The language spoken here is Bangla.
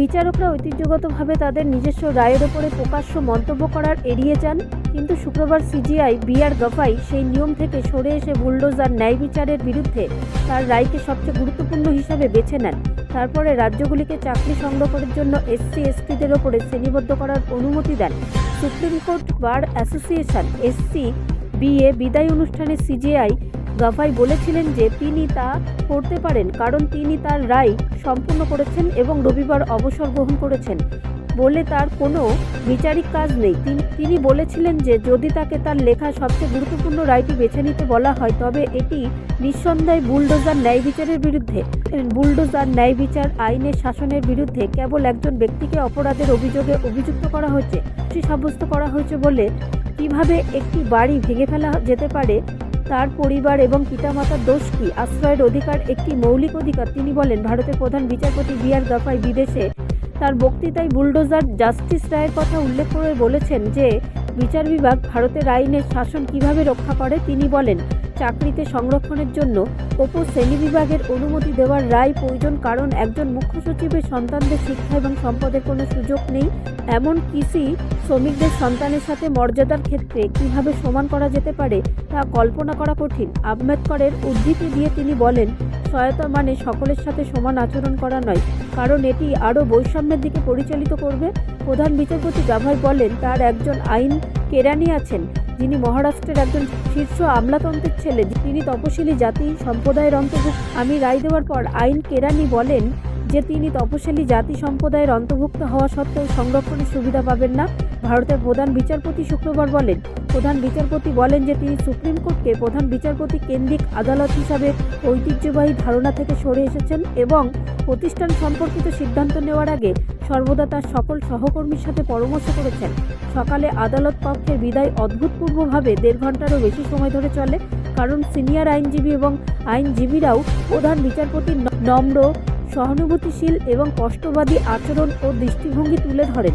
বিচারকরা ঐতিহ্যগতভাবে তাদের নিজস্ব রায়ের ওপরে প্রকাশ্য মন্তব্য করার এড়িয়ে যান, কিন্তু শুক্রবার সিজিআই বি আর গফাই সেই নিয়ম থেকে সরে এসে বুলডোজার ন্যায় বিচারের বিরুদ্ধে তার রায়কে সবচেয়ে গুরুত্বপূর্ণ হিসাবে বেছে নেন। তারপরে রাজ্যগুলিকে চাকরি সংরক্ষণের জন্য এসসি, এসটিদের ওপরে শ্রেণীবদ্ধ করার অনুমতি দেন। Supreme Court Bar Association SC BA বিদায় অনুষ্ঠানে সিজিআই গাভাই বলেছিলেন যে তিনি তা করতে পারেন কারণ তিনি তার রায় সম্পূর্ণ করেছেন এবং রবিবার অবসর গ্রহণ করেছেন বলে তার কোনো বিচারিক কাজ নেই। তিনি- বলেছিলেন যে যদি তাকে তার লেখা সবচেয়ে গুরুত্বপূর্ণ রায়টি বেছে নিতে বলা হয়, তবে এটি নিঃসন্দেহে বুলডোজার ন্যায় বিচারের বিরুদ্ধে। বুলডোজার ন্যায় বিচার আইনের শাসনের বিরুদ্ধে কেবল একজন ব্যক্তিকে অপরাধের অভিযোগে অভিযুক্ত করা হয়েছে সাব্যস্ত করা হয়েছে বলে কীভাবে একটি বাড়ি ভেঙে ফেলা যেতে পারে তার পরিবার এবং পিতামাতার দোষ কি? আশ্রয়ের অধিকার একটি মৌলিক অধিকার। তিনি বলেন, ভারতের প্রধান বিচারপতি বি আর বিদেশে তার বক্তৃতায় বুলডোজার জাস্টিস রায়ের কথা উল্লেখ করে বলেছেন যে বিচার বিভাগ ভারতের আইনের শাসন কীভাবে রক্ষা করে তিনি বলেন, চাকরিতে সংরক্ষণের জন্য ওপর শ্রেণি বিভাগের অনুমতি দেওয়ার রায় প্রয়োজন কারণ একজন মুখ্য সচিবের সন্তানদের শিক্ষা এবং সম্পদের কোনো সুযোগ নেই। এমন কৃষি শ্রমিকদের সন্তানের সাথে মর্যাদার ক্ষেত্রে কীভাবে সমান করা যেতে পারে তা কল্পনা করা কঠিন। আম্বেদকরের উদ্ধৃতি দিয়ে তিনি বলেন সহায়তা মানে সকলের সাথে সমান আচরণ করা নয়, কারণ এটি আরও বৈষম্যের দিকে পরিচালিত করবে। প্রধান বিচারপতি গাভাই বলেন, তার একজন আইন কেরানি আছেন, যিনি মহারাষ্ট্রের একজন শীর্ষ আমলাতন্ত্রের ছেলে তিনি তপশিলি জাতি সম্প্রদায়ের অন্তর্ভুক্ত। আমি রায় দেওয়ার পর আইন কেরানি বলেন যে, তিনি তপশিলি জাতি সম্প্রদায়ের অন্তর্ভুক্ত হওয়া সত্ত্বেও সংরক্ষণের সুবিধা পাবেন না। ভারতের প্রধান বিচারপতি শুক্রবার বলেন, প্রধান বিচারপতি বলেন যে তিনি সুপ্রিম কোর্টকে প্রধান বিচারপতি কেন্দ্রিক আদালত হিসাবে ঐতিহ্যবাহী ধারণা থেকে সরে এসেছেন এবং প্রতিষ্ঠান সম্পর্কিত সিদ্ধান্ত নেওয়ার আগে সর্বদা তার সকল সহকর্মীর সাথে পরামর্শ করেছেন। সকালে আদালত পক্ষের বিদায় অদ্ভুতপূর্বভাবে দেড় ঘন্টারও বেশি সময় ধরে চলে, কারণ সিনিয়র আইনজীবী এবং আইনজীবীরাও প্রধান বিচারপতির নম্র, সহানুভূতিশীল এবং কষ্টবাদী আচরণ ও দৃষ্টিভঙ্গি তুলে ধরেন।